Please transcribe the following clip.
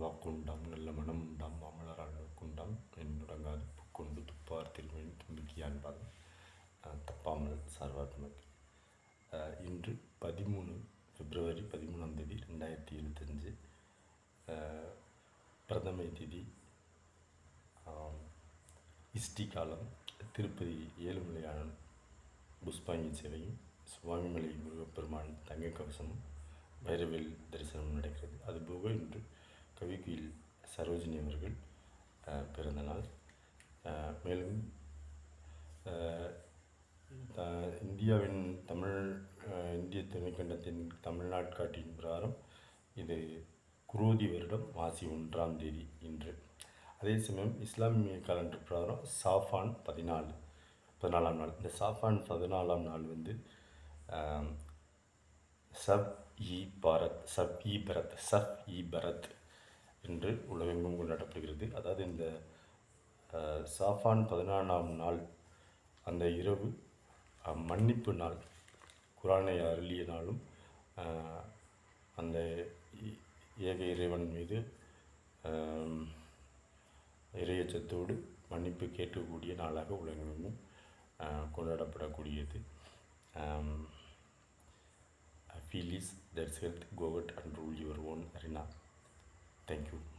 வாக்குண்டாம் நல்ல மனம் உண்டாம் மாமலரால் நோக்குண்டாம் என்னுடங்காது புக்குண்டு துப்பார் திருமணி தும்பிக்கை தப்பாமல் சார்பாத்மக்கு இன்று பதிமூணு பிப்ரவரி பதிமூணாம் தேதி ரெண்டாயிரத்தி இருபத்தஞ்சு. பிரதமை திதி இஷ்டி காலம் திருப்பதி ஏழுமலையான புஷ்பாங்கி சேவையும் சுவாமிமலை முருகப்பெருமான் தங்க கவசமும் வைரவேல் தரிசனம் நடக்கிறது. அதுபோக இன்று கவிக்குயில் சரோஜினி அவர்கள் பிறந்த நாள். மேலும் இந்தியாவின் தமிழ் இந்திய துணைக்கண்டத்தின் தமிழ்நாட்காட்டின் பிரகாரம் இது குரோதி வருடம் மாசி ஒன்றாம் தேதி இன்று. அதே சமயம் இஸ்லாமிய காலண்டர் பிரகாரம் சாஃபான் பதினாலு பதினாலாம் நாள். இந்த சாஃபான் பதினாலாம் நாள் வந்து சப் இ பாரத் சப் இ பரத் சப் இ பரத். என்று உலகெங்கும் கொண்டாடப்படுகிறது. அதாவது இந்த சாஃபான் பதினாலாம் நாள் அந்த இரவு மன்னிப்பு நாள் குரானை அருளிய நாளும் அந்த இ- ஏக இறைவன் மீது இறையச்சத்தோடு மன்னிப்பு கேட்கக்கூடிய நாளாக உலகெங்கும் கொண்டாடப்படக்கூடியது. Feel is that's health covered and rule your own arena Thank you.